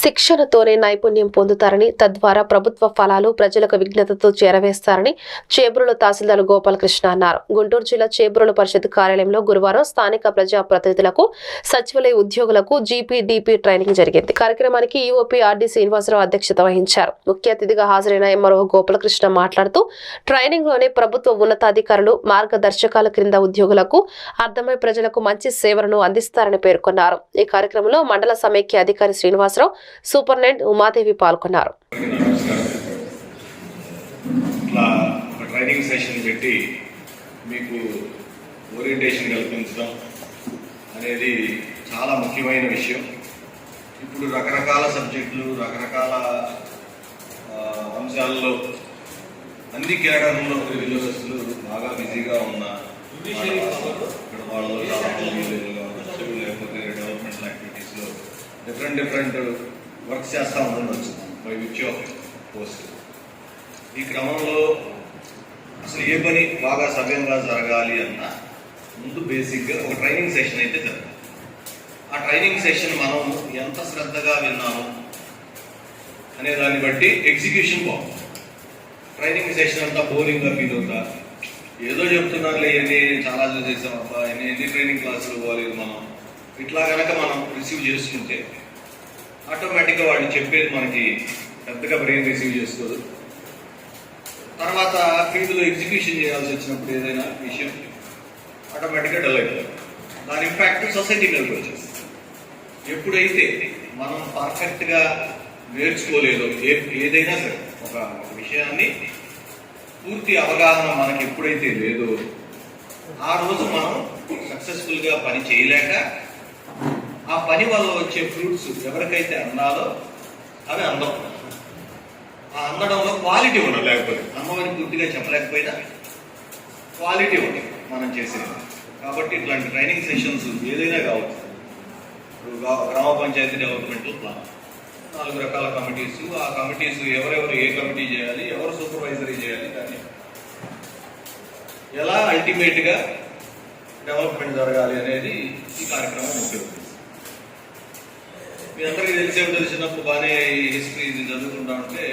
శిక్షణతోనే నైపుణ్యం పొందుతారని తద్వారా ప్రభుత్వ ఫలాలు ప్రజలకు విజ్ఞతతో చేరవేస్తారని చేబ్రుల తహసీల్దార్ గోపాలకృష్ణ అన్నారు. గుంటూరు జిల్లా చేబ్రుల పరిషత్ కార్యాలయంలో గురువారం స్థానిక ప్రజాప్రతినిధులకు సచివాలయ ఉద్యోగులకు జీపీడీపీ ట్రైనింగ్ జరిగింది. కార్యక్రమానికి ఈఓపీ ఆర్డీ శ్రీనివాసరావు అధ్యక్షత వహించారు. ముఖ్య అతిథిగా హాజరైన ఎంఆర్ఓ గోపాలకృష్ణ మాట్లాడుతూ ట్రైనింగ్లోనే ప్రభుత్వ ఉన్నతాధికారులు మార్గదర్శకాల క్రింద ఉద్యోగులకు అర్థమై ప్రజలకు మంచి సేవలను అందిస్తారని పేర్కొన్నారు. ఈ కార్యక్రమంలో మండల సమైక్య అధికారి శ్రీనివాసరావు సూపరింటెండెంట్ ఉమాదేవి పాల్గొన్నారు. ఇట్లా ట్రైనింగ్ సెషన్ పెట్టి మీకు ఓరియంటేషన్ కల్పించడం అనేది చాలా ముఖ్యమైన విషయం. ఇప్పుడు రకరకాల సబ్జెక్టులు రకరకాల అంశాల్లో అన్ని కేడర్లో ఉద్యోగస్తులు బాగా బిజీగా ఉన్న ఇక్కడ వాళ్ళు లేకపోతే డెవలప్మెంటల్ యాక్టివిటీస్లో డిఫరెంట్ డిఫరెంట్ వర్క్ చేస్తూ ఉండవచ్చు బై విచ్ పోస్ట్. ఈ క్రమంలో అసలు ఏ పని బాగా సవ్యంగా జరగాలి అన్న ముందు బేసిక్గా ఒక ట్రైనింగ్ సెషన్ అయితే జరగాలి ఆ ట్రైనింగ్ సెషన్ మనం ఎంత శ్రద్ధగా విన్నాము అనే దాన్ని బట్టి ఎగ్జిక్యూషన్ బాగుంది. ట్రైనింగ్ సెషన్ అంతా బోరింగ్గా ఫీల్ అవుతా. ఏదో చెప్తున్నారులే ఎన్ని చాలా చేసాం అబ్బా ఎన్ని ఎన్ని ట్రైనింగ్ క్లాసులు పోలేదు మనం. ఇట్లా కనుక మనం రిసీవ్ చేసుకుంటే ఆటోమేటిక్గా వాళ్ళు చెప్పేది మనకి పెద్దగా బ్రెయిన్ రిసీవ్ చేసుకోదు. తర్వాత ఫీజులు ఎగ్జిక్యూషన్ చేయాల్సి వచ్చినప్పుడు ఏదైనా విషయం ఆటోమేటిక్గా డల్ అయిపోతుంది. దాని ఇంపాక్ట్ సొసైటీ మీద వచ్చేస్తుంది. ఎప్పుడైతే మనం పర్ఫెక్ట్గా నేర్చుకోలేదో ఏ ఏదైనా సరే ఒక ఒక విషయాన్ని పూర్తి అవగాహన మనకి ఎప్పుడైతే లేదో ఆ రోజు మనం సక్సెస్ఫుల్గా పని చేయలేక ఆ పని వల్ల వచ్చే ఫ్రూట్స్ ఎవరికైతే అందాలో అవి అందం. ఆ అందడంలో క్వాలిటీ ఉండదు లేకపోతే. అమ్మవారిని పూర్తిగా చెప్పలేకపోయినా క్వాలిటీ ఉండదు మనం చేసేది. కాబట్టి ఇట్లాంటి ట్రైనింగ్ సెషన్స్ ఏదైనా కావచ్చు. గ్రామ పంచాయతీ డెవలప్మెంట్ ప్లాన్. నాలుగు రకాల కమిటీస్. ఆ కమిటీస్ ఎవరెవరు ఏ కమిటీ చేయాలి ఎవరు సూపర్వైజరీ చేయాలి దాన్ని ఎలా అల్టిమేట్గా డెవలప్మెంట్ జరగాలి అనేది ఈ కార్యక్రమం ఉద్దేశం మీ అందరికీ తెలిసే ఉంటుంది చిన్నప్పుడు బాగానే ఈ హిస్టరీ ఇది చదువుకుంటా ఉంటే.